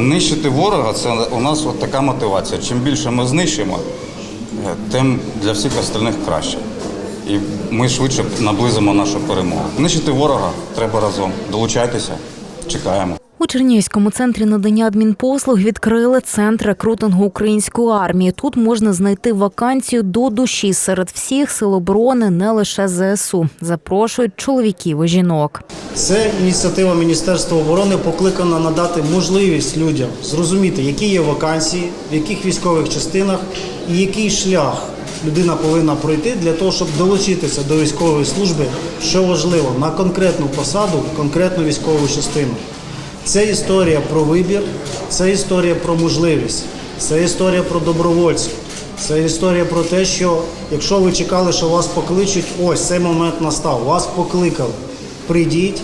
Нищити ворога це у нас от така мотивація. Чим більше ми знищимо, е, тим для всіх остальних краще. І ми швидше наблизимо нашу перемогу. Нищити ворога треба разом. Долучайтеся, чекаємо. У Чернігівському центрі надання адмінпослуг відкрили центр рекрутингу української армії. Тут можна знайти вакансію до душі серед всіх сил оборони, не лише ЗСУ. Запрошують чоловіків і жінок. Це ініціатива Міністерства оборони покликана надати можливість людям зрозуміти, які є вакансії, в яких військових частинах і який шлях людина повинна пройти для того, щоб долучитися до військової служби, що важливо, на конкретну посаду, конкретну військову частину. Це історія про вибір, це історія про можливість, це історія про добровольців. Це історія про те, що якщо ви чекали, що вас покличуть, ось цей момент настав, вас покликали. Прийдіть,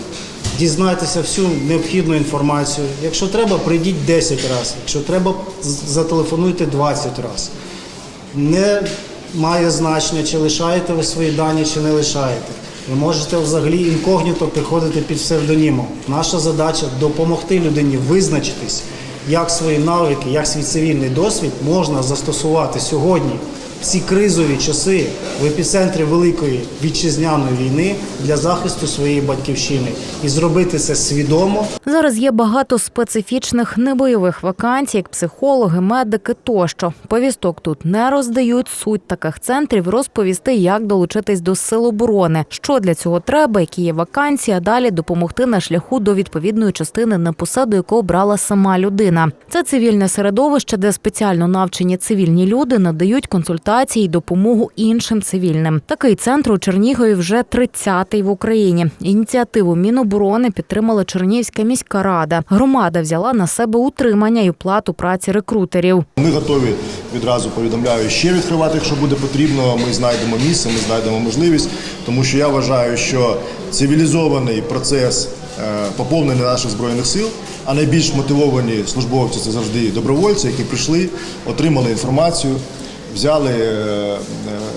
дізнайтеся всю необхідну інформацію. Якщо треба, прийдіть 10 разів. Якщо треба, зателефонуйте 20 разів. Не має значення, чи лишаєте ви свої дані, чи не лишаєте. Ви можете взагалі інкогніто приходити під псевдонімом. Наша задача допомогти людині визначитись, як свої навики, як свій цивільний досвід можна застосувати сьогодні в ці кризові часи в епіцентрі великої вітчизняної війни для захисту своєї батьківщини і зробити це свідомо, Зараз є багато специфічних небойових вакансій, як психологи, медики тощо. Повісток тут не роздають. Суть таких центрів розповісти, як долучитись до сил оборони, що для цього треба, які є вакансії, а далі допомогти на шляху до відповідної частини на посаду, яку обрала сама людина. Це цивільне середовище, де спеціально навчені цивільні люди надають консультації і допомогу іншим цивільним. Такий центр у Чернігові вже 30-й в Україні. Ініціативу Міноборони підтримала Чернігівська міська рада. Громада взяла на себе утримання і оплату праці рекрутерів. Ми готові відразу повідомляю ще відкривати, якщо буде потрібно. Ми знайдемо місце, ми знайдемо можливість, тому що я вважаю, що цивілізований процес е, поповнення наших збройних сил, а найбільш мотивовані службовці це завжди добровольці, які прийшли, отримали інформацію. Взяли е, е,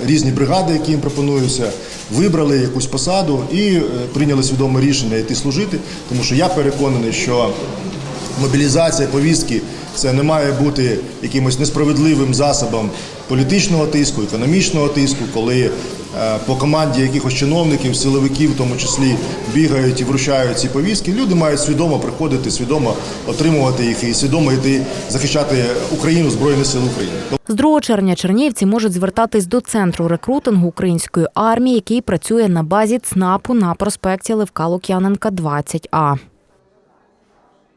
різні бригади, які їм пропонуються, вибрали якусь посаду і е, прийняли свідоме рішення йти служити, тому що я переконаний, що мобілізація повістки це не має бути якимось несправедливим засобом політичного тиску, економічного тиску, коли е, по команді якихось чиновників, силовиків, в тому числі бігають і вручають ці повістки. Люди мають свідомо приходити, свідомо отримувати їх і свідомо йти захищати Україну Збройні Сили України. З 2 червня чернігівці можуть звертатись до центру рекрутингу української армії, який працює на базі ЦНАПу на проспекті Левка Лук'яненка 20А.